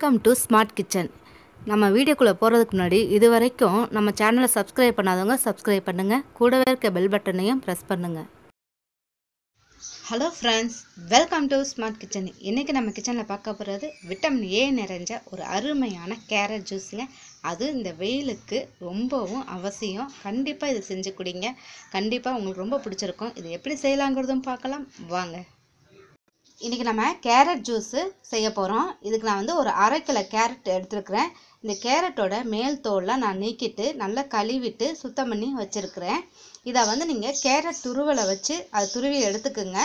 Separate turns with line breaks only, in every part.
Welcome to smart kitchen நம்ம வீடியோக்குள்ளே போகிறதுக்கு முன்னாடி இது வரைக்கும் நம்ம சேனலை சப்ஸ்கிரைப் பண்ணாதவங்க சப்ஸ்கிரைப் பண்ணுங்கள் கூடவே இருக்க பெல் பட்டனையும் ப்ரெஸ் பண்ணுங்கள் hello friends welcome to smart kitchen இன்றைக்கி நம்ம கிச்சனில் பார்க்க போகிறது விட்டமின் ஏ நிறைஞ்ச ஒரு அருமையான கேரட் ஜூஸுங்க அது இந்த வெயிலுக்கு ரொம்பவும் அவசியம். கண்டிப்பாக இதை செஞ்சு குடிங்க. கண்டிப்பாக உங்களுக்கு ரொம்ப பிடிச்சிருக்கும். இது எப்படி செய்யலாங்கிறதும் பார்க்கலாம். வாங்க. இன்றைக்கி நம்ம கேரட் ஜூஸு செய்ய போகிறோம் இதுக்கு நான் வந்து ஒரு அரை கிலோ கேரட் எடுத்துருக்கிறேன். இந்த கேரட்டோட மேல் தோல்லாம் நான் நீக்கிட்டு நல்லா கழுவிட்டு சுத்தம் பண்ணி வச்சுருக்கிறேன். இதை வந்து நீங்கள் கேரட் துருவலை வச்சு அது துருவி எடுத்துக்குங்க.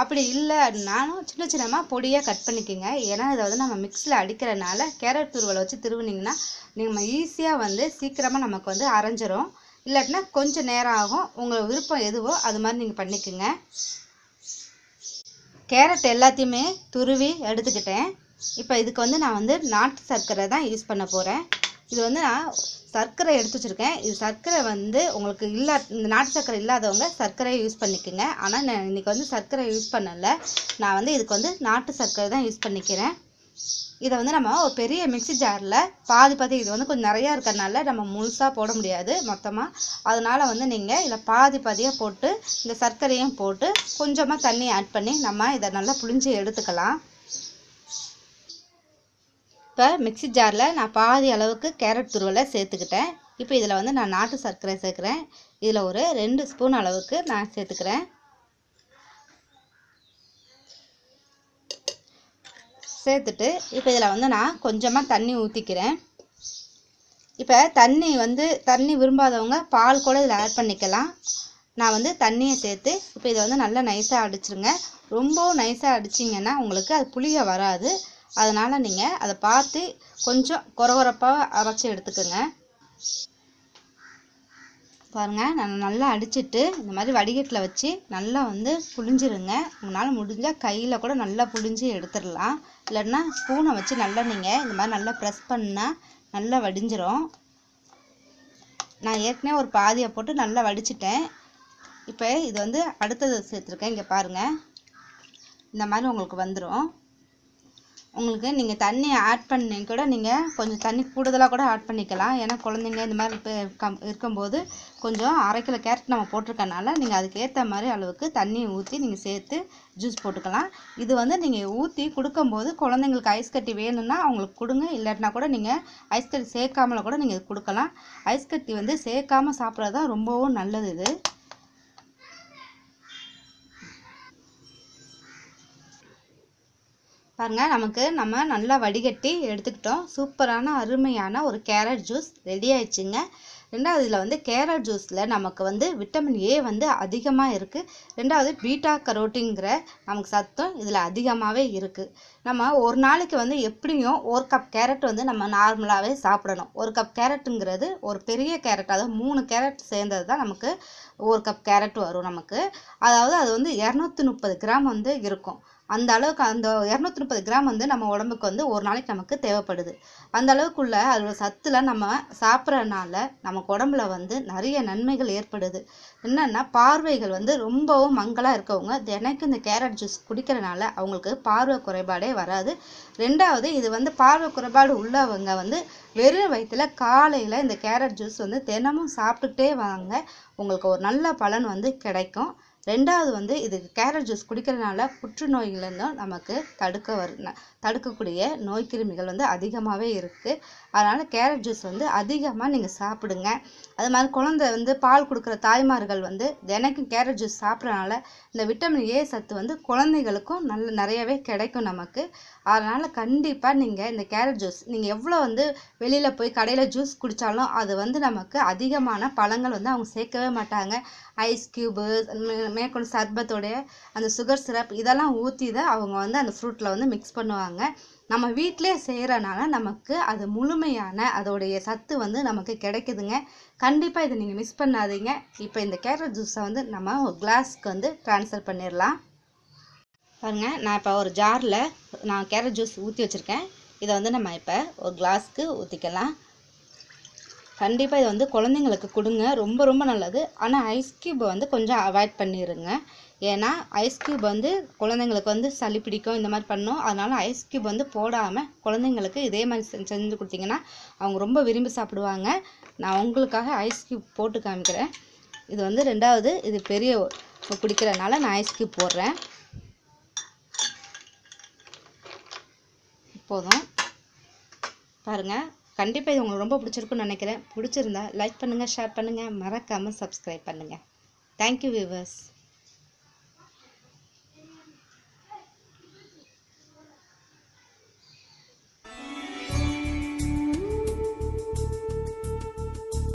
அப்படி இல்லை நானும் சின்ன சின்னமாக பொடியாக கட் பண்ணிக்கோங்க. ஏன்னா இதை வந்து நம்ம மிக்ஸியில் அடிக்கிறனால கேரட் துருவலை வச்சு திருவுனிங்கன்னா நம்ம ஈஸியாக வந்து சீக்கிரமாக நமக்கு வந்து அரைஞ்சிரும். இல்லாட்டினா கொஞ்சம் நேரம் ஆகும். உங்கள் விருப்பம் எதுவோ அது மாதிரி நீங்கள் பண்ணிக்கோங்க. கேரட் எல்லாத்தையுமே துருவி எடுத்துக்கிட்டேன். இப்போ இதுக்கு வந்து நான் வந்து நாட்டு சர்க்கரை தான் யூஸ் பண்ண போகிறேன் இது வந்து நான் சர்க்கரை எடுத்து வச்சுருக்கேன். இது சர்க்கரை வந்து உங்களுக்கு இல்லா இந்த நாட்டு சர்க்கரை இல்லாதவங்க சர்க்கரையை யூஸ் பண்ணிக்கோங்க. ஆனால் நான் இன்றைக்கி வந்து சர்க்கரை யூஸ் பண்ணலை. நான் வந்து இதுக்கு வந்து நாட்டு சர்க்கரை தான் யூஸ் பண்ணிக்கிறேன். இதை வந்து நம்ம ஒரு பெரிய மிக்ஸி ஜாரில் பாதி பாதி இது வந்து கொஞ்சம் நிறையா இருக்கிறனால நம்ம முழுசாக போட முடியாது மொத்தமாக அதனால் வந்து நீங்கள் இதில் பாதி பாதியாக போட்டு இந்த சர்க்கரையும் போட்டு கொஞ்சமாக தண்ணி ஆட் பண்ணி நம்ம இதை நல்லா புளிஞ்சு எடுத்துக்கலாம். இப்போ மிக்ஸி ஜாரில் நான் பாதி அளவுக்கு கேரட் துருவலை சேர்த்துக்கிட்டேன். இப்போ இதில் வந்து நான் நாட்டு சர்க்கரை சேர்க்குறேன். இதில் ஒரு ரெண்டு ஸ்பூன் அளவுக்கு நான் சேர்த்துக்கிறேன். சேர்த்துட்டு இப்போ இதில் வந்து நான் கொஞ்சமாக தண்ணி ஊற்றிக்கிறேன் இப்போ தண்ணி வந்து தண்ணி விரும்பாதவங்க பால் கூட இதில் ஆட் பண்ணிக்கலாம். நான் வந்து தண்ணியை சேர்த்து இப்போ இதை வந்து நல்லா நைஸாக அடிச்சிருங்க. ரொம்பவும் நைஸாக அடிச்சிங்கன்னா உங்களுக்கு அது புளிய வராது. அதனால் நீங்கள் அதை பார்த்து கொஞ்சம் குறகுறப்பாக அரைச்சி எடுத்துக்கோங்க. பாருங்கள் நான் நல்லா அடிச்சிட்டு இந்த மாதிரி வடிகட்டில் வச்சு நல்லா வந்து புழிஞ்சிருங்க. உங்களால் முடிஞ்சால் கையில் கூட நல்லா புழிஞ்சு எடுத்துடலாம். இல்லைன்னா ஸ்பூனை வச்சு நல்லா நீங்கள் இந்த மாதிரி நல்லா ப்ரெஸ் பண்ணால் நல்லா வடிஞ்சிரும். நான் ஏற்கனவே ஒரு பாதியை போட்டு நல்லா வடிச்சிட்டேன். இப்போ இது வந்து அடுத்தது சேர்த்துருக்கேன். இங்கே பாருங்கள் இந்த மாதிரி உங்களுக்கு வந்துடும் உங்களுக்கு நீங்கள் தண்ணி ஆட் பண்ணி கூட நீங்கள் கொஞ்சம் தண்ணி கூடுதலாக கூட ஆட் பண்ணிக்கலாம். ஏன்னா குழந்தைங்க இந்த மாதிரி இப்போ கம் இருக்கும்போது கொஞ்சம் அரை கிலோ கேரட் நம்ம போட்டிருக்கனால நீங்கள் அதுக்கேற்ற மாதிரி அளவுக்கு தண்ணி ஊற்றி நீங்கள் சேர்த்து ஜூஸ் போட்டுக்கலாம். இது வந்து நீங்கள் ஊற்றி கொடுக்கும்போது குழந்தைங்களுக்கு ஐஸ் கட்டி வேணும்னா அவங்களுக்கு கொடுங்க. இல்லாட்டினா கூட நீங்கள் ஐஸ் கட்டி சேர்க்காமல கூட நீங்கள் கொடுக்கலாம். ஐஸ் கட்டி வந்து சேர்க்காம சாப்பிட்றது தான் ரொம்பவும் நல்லது இது. பாருங்க நமக்கு நம்ம நல்லா வடிகட்டி எடுத்துக்கிட்டோம். சூப்பரான அருமையான ஒரு கேரட் ஜூஸ் ரெடி ஆயிடுச்சுங்க. ரெண்டாவது இதில் வந்து கேரட் ஜூஸில் நமக்கு வந்து விட்டமின் ஏ வந்து அதிகமாக இருக்குது ரெண்டாவது பீட்டா கரோட்டிங்கிற நமக்கு சத்தம் இதில் அதிகமாகவே இருக்குது நம்ம ஒரு நாளைக்கு வந்து எப்படியும் ஒரு கப் கேரட் வந்து நம்ம நார்மலாகவே சாப்பிடணும். ஒரு கப் கேரட்டுங்கிறது ஒரு பெரிய கேரட் அதாவது மூணு கேரட் சேர்ந்தது தான் நமக்கு ஒரு கப் கேரட் வரும் நமக்கு. அதாவது அது வந்து இரநூத்தி முப்பது கிராம் வந்து இருக்கும். அந்த அளவுக்கு அந்த இரநூத்தி முப்பது கிராம் வந்து நம்ம உடம்புக்கு வந்து ஒரு நாளைக்கு நமக்கு தேவைப்படுது. அந்த அளவுக்குள்ள அதோட சத்தில் நம்ம சாப்பிட்றதுனால நமக்கு உடம்புல வந்து நிறைய நன்மைகள் ஏற்படுது. என்னென்னா பார்வைகள் வந்து ரொம்பவும் மங்கலாக இருக்கவங்க தினைக்கும் இந்த கேரட் ஜூஸ் குடிக்கிறனால அவங்களுக்கு பார்வை குறைபாடே வராது. ரெண்டாவது இது வந்து பார்வை குறைபாடு உள்ளவங்க வந்து வெறும் வயிற்றுல காலையில் இந்த கேரட் ஜூஸ் வந்து தினமும் சாப்பிட்டுக்கிட்டே வாங்க. உங்களுக்கு ஒரு நல்ல பலன் வந்து கிடைக்கும். ரெண்டாவது வந்து இது கேரட் ஜூஸ் குடிக்கிறதுனால புற்றுநோய்களிருந்தும் நமக்கு தடுக்க வரு தடுக்கக்கூடிய நோய் கிருமிகள் வந்து அதிகமாகவே இருக்குது அதனால் கேரட் ஜூஸ் வந்து அதிகமாக நீங்கள் சாப்பிடுங்க. அது மாதிரி குழந்தை வந்து பால் கொடுக்குற தாய்மார்கள் வந்து தினைக்கும் கேரட் ஜூஸ் சாப்பிட்றனால இந்த விட்டமின் ஏ சத்து வந்து குழந்தைகளுக்கும் நல்ல நிறையவே கிடைக்கும் நமக்கு. அதனால் கண்டிப்பாக நீங்கள் இந்த கேரட் ஜூஸ் நீங்கள் எவ்வளோ வந்து வெளியில் போய் கடையில் ஜூஸ் குடித்தாலும் அது வந்து நமக்கு அதிகமான பழங்கள் வந்து அவங்க சேர்க்கவே மாட்டாங்க. ஐஸ் கியூபு மேற்கொண்டு சர்பத்தோடைய அந்த சுகர் சிரப் இதெல்லாம் ஊற்றி தான் அவங்க வந்து அந்த ஃப்ரூட்டில் வந்து மிக்ஸ் பண்ணுவாங்க. நம்ம வீட்டிலே செய்கிறனால நமக்கு அது முழுமையான அதோடைய சத்து வந்து நமக்கு கிடைக்குதுங்க. கண்டிப்பாக இதை நீங்கள் மிஸ் பண்ணாதீங்க. இப்போ இந்த கேரட் ஜூஸை வந்து நம்ம ஒரு கிளாஸ்க்கு வந்து ட்ரான்ஸ்ஃபர் பண்ணிடலாம். பாருங்கள் நான் இப்போ ஒரு ஜாரில் நான் கேரட் ஜூஸ் ஊற்றி வச்சுருக்கேன். இதை வந்து நம்ம இப்போ ஒரு கிளாஸ்க்கு ஊற்றிக்கலாம் கண்டிப்பாக இதை வந்து குழந்தைங்களுக்கு கொடுங்க. ரொம்ப ரொம்ப நல்லது. ஆனால் ஐஸ் க்யூப் வந்து கொஞ்சம் அவாய்ட் பண்ணிடுங்க ஏன்னா ஐஸ் க்யூப் வந்து குழந்தைங்களுக்கு வந்து சளி பிடிக்கும் இந்த மாதிரி பண்ணும். அதனால் ஐஸ் க்யூப் வந்து போடாமல் குழந்தைங்களுக்கு இதே மாதிரி செஞ்சு கொடுத்தீங்கன்னா அவங்க ரொம்ப விரும்பி சாப்பிடுவாங்க. நான் உங்களுக்காக ஐஸ் க்யூப் போட்டு காமிக்கிறேன். இது வந்து ரெண்டாவது. இது பெரிய குடிக்கிறனால நான் ஐஸ் க்யூப் போடுறேன். போதும். பாருங்கள் கண்டிப்பாக இது உங்களுக்கு ரொம்ப பிடிச்சிருக்குன்னு நினைக்கிறேன். பிடிச்சிருந்தா லைக் பண்ணுங்கள் ஷேர் பண்ணுங்கள் மறக்காமல் சப்ஸ்கிரைப் பண்ணுங்கள் தேங்க்யூ வியூவர்ஸ்